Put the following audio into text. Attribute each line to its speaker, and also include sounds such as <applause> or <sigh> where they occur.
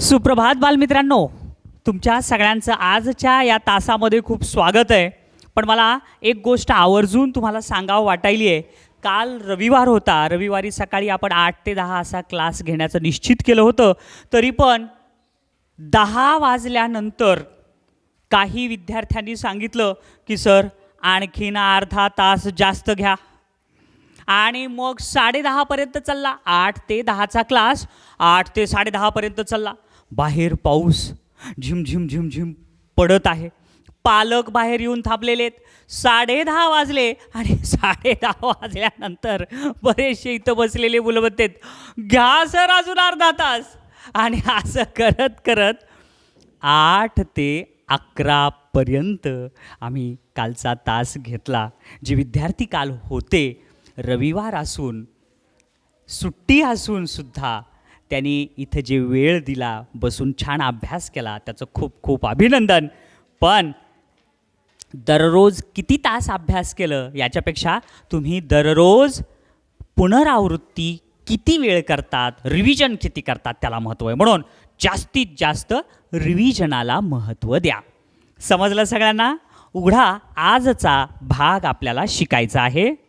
Speaker 1: सुप्रभात बालमित्रांनो. तुमच्या सगळ्यांचं आजच्या या तासामध्ये खूप स्वागत आहे. पण मला एक गोष्ट आवर्जून तुम्हाला सांगावं वाटायली आहे. काल रविवार होता. रविवारी सकाळी आपण आठ ते दहा असा क्लास घेण्याचं निश्चित केलं होतं. तरी पण दहा वाजल्यानंतर काही विद्यार्थ्यांनी सांगितलं की सर आणखीन अर्धा तास जास्त घ्या. आणि मग साडेदहापर्यंत चालला. आठ ते दहाचा क्लास आठ ते साडेदहापर्यंत चालला. बाहेर पाऊस झिम झिम झिम झिम पडत आहे. पालक बाहेर येऊन थांबलेले आहेत. साडेदहा वाजले आणि <laughs> साडेदहा वाजल्यानंतर बरेचसे इथं बसलेले मुलं म्हणतात घ्या सर अजून अर्धा तास. आणि असं करत करत आठ ते अकरापर्यंत आम्ही कालचा तास घेतला. जे विद्यार्थी काल होते रविवार असून सुट्टी असूनसुद्धा त्यांनी इथं जे वेळ दिला बसून छान अभ्यास केला त्याचं खूप खूप अभिनंदन. पण दररोज किती तास अभ्यास केलं याच्यापेक्षा तुम्ही दररोज पुनरावृत्ती किती वेळ करतात रिव्हिजन किती करतात त्याला महत्त्व आहे. म्हणून जास्तीत जास्त रिव्हिजनाला महत्त्व द्या. समजलं सगळ्यांना? उघडा आजचा भाग आपल्याला शिकायचा आहे.